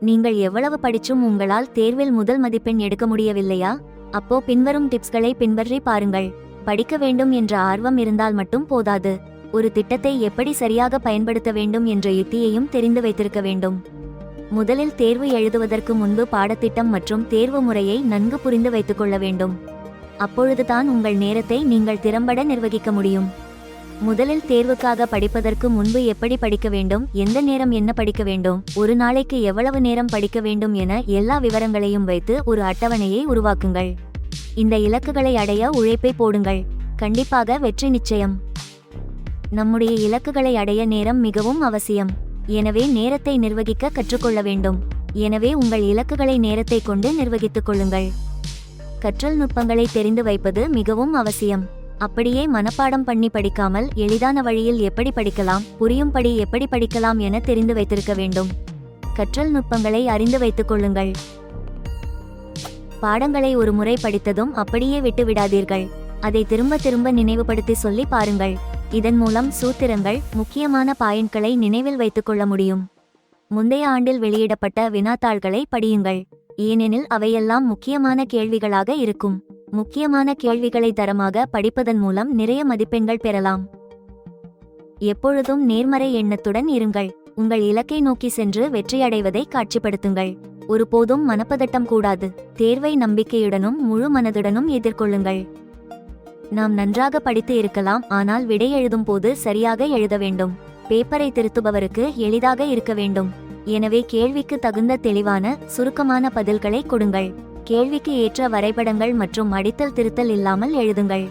நீங்கள் எவ்வளவு படிச்சும் உங்களால் தேர்வில் முதல் மதிப்பெண் எடுக்க முடியவில்லையா? அப்போ பின்வரும் டிப்ஸ்களை பின்பற்றி பாருங்கள். படிக்க வேண்டும் என்ற ஆர்வம் இருந்தால் மட்டும் போதாது. ஒரு திட்டத்தை எப்படி சரியாக பயன்படுத்த வேண்டும் என்ற யுத்தியையும் தெரிந்து வைத்திருக்க வேண்டும். முதலில் தேர்வு எழுதுவதற்கு முன்பு பாடத்திட்டம் மற்றும் தேர்வு முறையை நன்கு புரிந்து வைத்துக் கொள்ள வேண்டும். அப்பொழுதுதான் உங்கள் நேரத்தை நீங்கள் திறம்பட நிர்வகிக்க முடியும். முதலில் தேர்வுக்காக படிப்பதற்கு முன்பு எப்படி படிக்க வேண்டும் எந்த நேரம் என்ன படிக்க வேண்டும் ஒரு நாளைக்கு எவ்வளவு நேரம் படிக்க வேண்டும் என எல்லா விவரங்களையும் வைத்து ஒரு அட்டவணையை உருவாக்குங்கள். இந்த இலக்குகளை அடைய உழைப்பை போடுங்கள். கண்டிப்பாக வெற்றி நிச்சயம். நம்முடைய இலக்குகளை அடைய நேரம் மிகவும் அவசியம். எனவே நேரத்தை நிர்வகிக்க கற்றுக்கொள்ள வேண்டும். எனவே உங்கள் இலக்குகளை நேரத்தை கொண்டு நிர்வகித்துக் கொள்ளுங்கள். கற்றல் நுட்பங்களை தெரிந்து வைப்பது மிகவும் அவசியம். அப்படியே மனப்பாடம் பண்ணி படிக்காமல் எளிதான வழியில் எப்படி படிக்கலாம் புரியும்படி எப்படி படிக்கலாம் என தெரிந்து வைத்திருக்க வேண்டும். கற்றல் நுட்பங்களை அறிந்து வைத்துக் கொள்ளுங்கள். பாடங்களை ஒரு முறை படித்ததும் அப்படியே விட்டு விடாதீர்கள். அதை திரும்ப திரும்ப நினைவுபடுத்தி சொல்லி பாருங்கள். இதன் மூலம் சூத்திரங்கள் முக்கியமான பாயிண்ட்களை நினைவில் வைத்துக் கொள்ள முடியும். முந்தைய ஆண்டில் வெளியிடப்பட்ட வினாத்தாள்களை படியுங்கள். ஏனெனில் அவையெல்லாம் முக்கியமான கேள்விகளாக இருக்கும். முக்கியமான கேள்விகளை தரமாக படிப்பதன் மூலம் நிறைய மதிப்பெண்கள் பெறலாம். எப்பொழுதும் நேர்மறை எண்ணத்துடன் இருங்கள். உங்கள் இலக்கை நோக்கி சென்று வெற்றியடைவதை காட்சிப்படுத்துங்கள். ஒருபோதும் மனப்பதட்டம் கூடாது. தேர்வை நம்பிக்கையுடனும் முழு மனதுடனும் எதிர்கொள்ளுங்கள். நாம் நன்றாக படித்து இருக்கலாம் ஆனால் விடை எழுதும் போது சரியாக எழுத வேண்டும். பேப்பரை திருத்துபவருக்கு எளிதாக இருக்க வேண்டும். எனவே கேள்விக்கு தகுந்த தெளிவான சுருக்கமான பதில்களை கொடுங்கள். கேள்விக்கு ஏற்ற வரைபடங்கள் மற்றும் அடித்தல் திருத்தல் இல்லாமல் எழுதுங்கள்.